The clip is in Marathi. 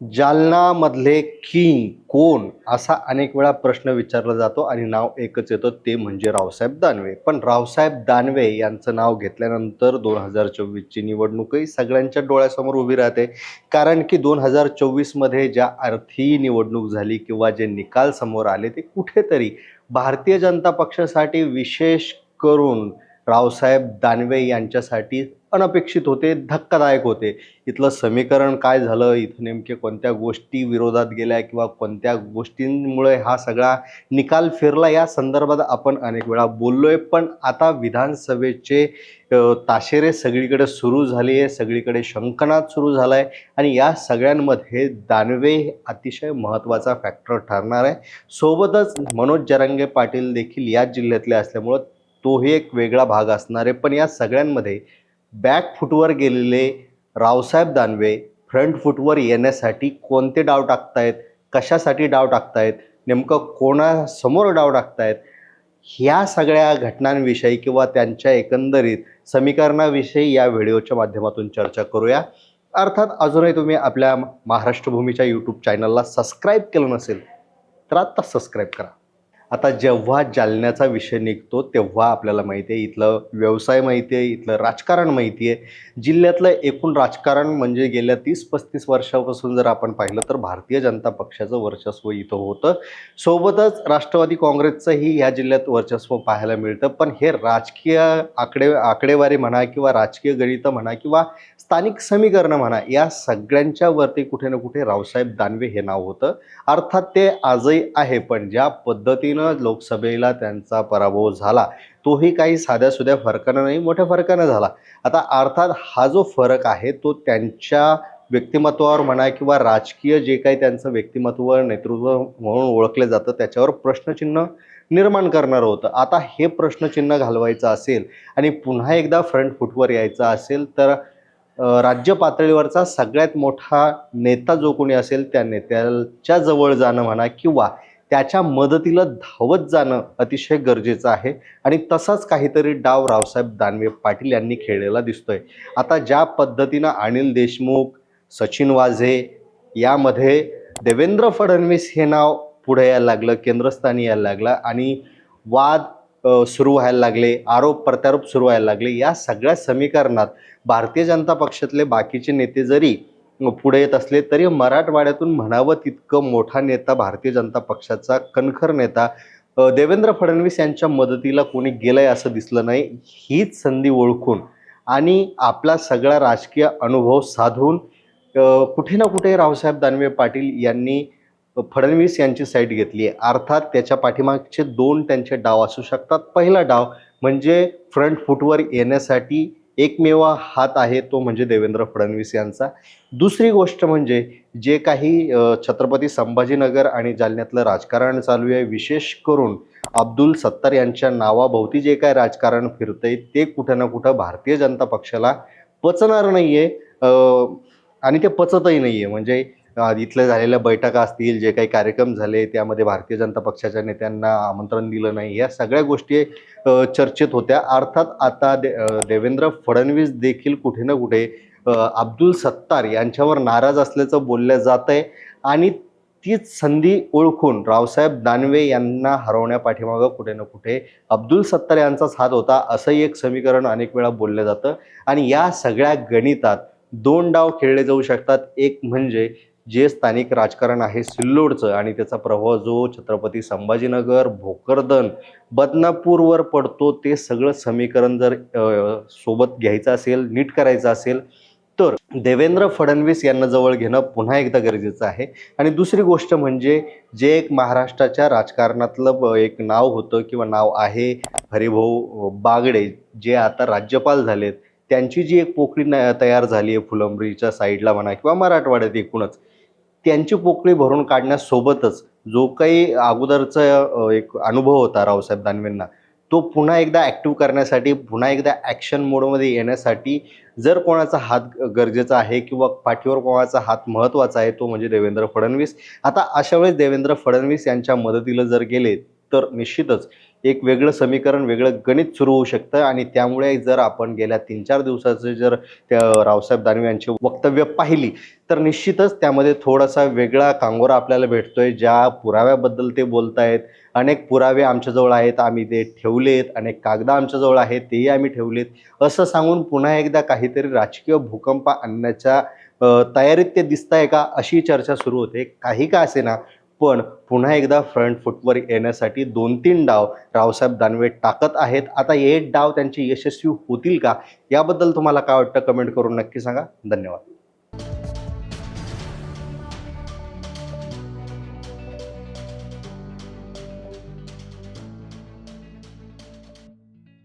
जालनामधले किंग कोण असा अनेक वेळा प्रश्न विचारला जातो आणि नाव एकच येतं ते म्हणजे रावसाहेब दानवे. पण रावसाहेब दानवे यांचं नाव घेतल्यानंतर दोन हजार चोवीसची निवडणूकही सगळ्यांच्या डोळ्यासमोर उभी राहते. कारण की दोन हजार चोवीसमध्ये ज्या अर्थी निवडणूक झाली किंवा जे निकाल समोर आले ते कुठेतरी भारतीय जनता पक्षासाठी विशेष करून रावसाहेब दानवे यांच्यासाठी अनपेक्षित होते धक्कादायक होते. इथलं समीकरण काय झालं? इथं नेमके कोणत्या गोष्टी विरोधात गेल्या किंवा कोणत्या गोष्टींमुळे हा सगळा निकाल फिरला? या संदर्भात आपण अनेक वेळा बोललोय पण आता विधानसभेचे ताशेरे सगळीकडे सुरू झाली आहे सगळीकडे शंखनाद सुरू झाला आहे आणि या सगळ्यांमध्ये दानवे हे अतिशय महत्त्वाचा फॅक्टर ठरणार आहे. सोबतच मनोज जरांगे पाटील देखील याच जिल्ह्यातले असल्यामुळं तोही एक वेगळा भाग असणार आहे. पण या सगळ्यांमध्ये बॅक फुटवर गेलेले रावसाहेब दानवे फ्रंट फुटवर येण्यासाठी कोणते डाव टाकतायत? कशासाठी डाव टाकतायत? नेमकं कोणासमोर डाव टाकतायत? ह्या सगळ्या घटनांविषयी किंवा त्यांच्या एकंदरीत समीकरणाविषयी या व्हिडिओच्या माध्यमातून चर्चा करूया. अर्थात अजूनही तुम्ही आपल्या महाराष्ट्रभूमीच्या यूट्यूब चॅनलला सबस्क्राईब केलं नसेल तर आत्ता सबस्क्राईब करा. आता जेव्हा जालन्याचा विषय निघतो तेव्हा आपल्याला माहिती आहे इथलं व्यवसाय माहिती आहे इथलं राजकारण माहिती आहे. जिल्ह्यातलं एकूण राजकारण म्हणजे गेल्या तीस पस्तीस वर्षापासून जर आपण पाहिलं तर भारतीय जनता पक्षाचं वर्चस्व इथं होतं. सोबतच राष्ट्रवादी काँग्रेसचंही ह्या जिल्ह्यात वर्चस्व पाहायला मिळतं. पण हे राजकीय आकडे आकडेवारी म्हणा किंवा राजकीय गणितं म्हणा किंवा स्थानिक समीकरणं म्हणा या सगळ्यांच्या वरती कुठे ना कुठे रावसाहेब दानवे हे नाव होतं. अर्थात ते आजही आहे पण ज्या पद्धतीनं लोकसभेला त्यांचा पराभव झाला. तोही काही साध्या सुध्या फरकानं नाही मोठ्या फरकानं झाला. आता अर्थात हा जो फरक आहे तो त्यांच्या व्यक्तिमत्वावर म्हणा किंवा राजकीय जे काही त्यांचं व्यक्तिमत्व नेतृत्व म्हणून ओळखलं जातं त्याच्यावर प्रश्नचिन्ह निर्माण करणारं होतं. आता हे प्रश्नचिन्ह घालवायचं असेल आणि पुन्हा एकदा फ्रंट फुटवर यायचं असेल तर राज्य पातळीवरचा सगळ्यात मोठा नेता जो कोणी असेल त्या नेत्याच्या जवळ जाणं म्हणा किंवा त्याच्या मदतीला धावत जाणं अतिशय गरजेचं आहे. आणि तसाच काहीतरी डाव रावसाहेब दानवे पाटील यांनी खेळलेला दिसतोय. आता ज्या पद्धतीनं अनिल देशमुख सचिन वाझे यामध्ये देवेंद्र फडणवीस हे नाव पुढे यायला लागलं केंद्रस्थानी यायला लागलं आणि वाद सुरू व्हायला लागले आरोप प्रत्यारोप सुरू व्हायला लागले या सगळ्या समीकरणात भारतीय जनता पक्षातले बाकीचे नेते जरी पुढे येत असले तरी मराठवाड्यातून म्हणावं तितकं मोठा नेता भारतीय जनता पक्षाचा कणखर नेता देवेंद्र फडणवीस यांच्या मदतीला कोणी गेलंय असं दिसलं नाही हीच संधी ओळखून आणि आपला सगळा राजकीय अनुभव साधून कुठे ना कुठे रावसाहेब दानवे पाटील यांनी फडणवीस यांची साईड घेतली आहे. अर्थात त्याच्या पाठीमागचे दोन त्यांचे डाव असू शकतात. पहिला डाव म्हणजे फ्रंट फुटवर येण्यासाठी एकमेवा हात आहे तो म्हणजे देवेंद्र फडणवीस यांचा. दुसरी गोष्ट म्हणजे जे काही छत्रपती संभाजीनगर आणि जालन्यातलं राजकारण चालू आहे विशेष करून अब्दुल सत्तार यांच्या नावाभोवती जे काय राजकारण फिरतंय ते कुठं ना कुठं भारतीय जनता पक्षाला पचणार नाही आहे आणि ते पचतही नाही आहे म्हणजे इथल्या झालेल्या बैठका असतील जे काही कार्यक्रम झाले त्यामध्ये भारतीय जनता पक्षाच्या नेत्यांना आमंत्रण दिलं नाही या सगळ्या गोष्टी चर्चेत होत्या. अर्थात आता दे देवेंद्र फडणवीस देखील कुठे ना कुठे अब्दुल सत्तार यांच्यावर नाराज असल्याचं बोललं जात आहे आणि तीच संधी ओळखून रावसाहेब दानवे यांना हरवण्यापाठीमागं कुठे ना कुठे अब्दुल सत्तार यांचाच हात होता असंही एक समीकरण अनेक वेळा बोललं जातं. आणि या सगळ्या गणितात दोन डाव खेळले जाऊ शकतात. एक म्हणजे जे स्थानिक राजकारण आहे सिल्लोडचं आणि त्याचा प्रभाव जो छत्रपती संभाजीनगर भोकरदन बदनापूरवर पडतो ते सगळं समीकरण जर सोबत घ्यायचं असेल नीट करायचं असेल तर देवेंद्र फडणवीस यांना जवळ घेणं पुन्हा एकदा गरजेचं आहे. आणि दुसरी गोष्ट म्हणजे जे एक महाराष्ट्राच्या राजकारणातलं एक नाव होतं किंवा नाव आहे हरिभाऊ बागडे जे आता राज्यपाल झालेत त्यांची जी एक पोकळी तयार झाली आहे फुलंब्रीच्या साईडला म्हणा किंवा मराठवाड्यात एकूणच त्यांची पोकळी भरून काढण्यासोबतच जो काही अगोदरचा एक अनुभव होता रावसाहेब दानवेंना तो पुन्हा एकदा ॲक्टिव्ह करण्यासाठी पुन्हा एकदा ॲक्शन मोडमध्ये येण्यासाठी जर कोणाचा हात गरजेचा आहे किंवा पाठीवर कोणाचा हात महत्त्वाचा आहे तो म्हणजे देवेंद्र फडणवीस. आता अशा वेळेस देवेंद्र फडणवीस यांच्या मदतीला जर गेले तर निश्चितच एक वेगळं समीकरण वेगळं गणित सुरू होऊ शकतं आणि त्यामुळे जर आपण गेल्या तीन चार दिवसाचे जर त्या रावसाहेब दानवे यांची वक्तव्य पाहिली तर निश्चितच त्यामध्ये थोडासा वेगळा कांगोरा आपल्याला भेटतोय ज्या पुराव्याबद्दल ते बोलत आहेत अनेक पुरावे आमच्याजवळ आहेत आम्ही ते ठेवलेत. अनेक कागदा आमच्याजवळ आहेत तेही आम्ही ठेवलेत. असं सांगून पुन्हा एकदा काहीतरी राजकीय भूकंप आणण्याच्या तयारीत ते दिसत आहे का अशी चर्चा सुरू होते. काही का असेना पण पुन्हा एकदा फ्रंट फुटवर येण्यासाठी दोन तीन डाव रावसाहेब दानवे टाकत आहेत. आता हे डाव त्यांचे यशस्वी होतील का? याबद्दल तुम्हाला काय वाटतं? कमेंट करून नक्की सांगा. धन्यवाद.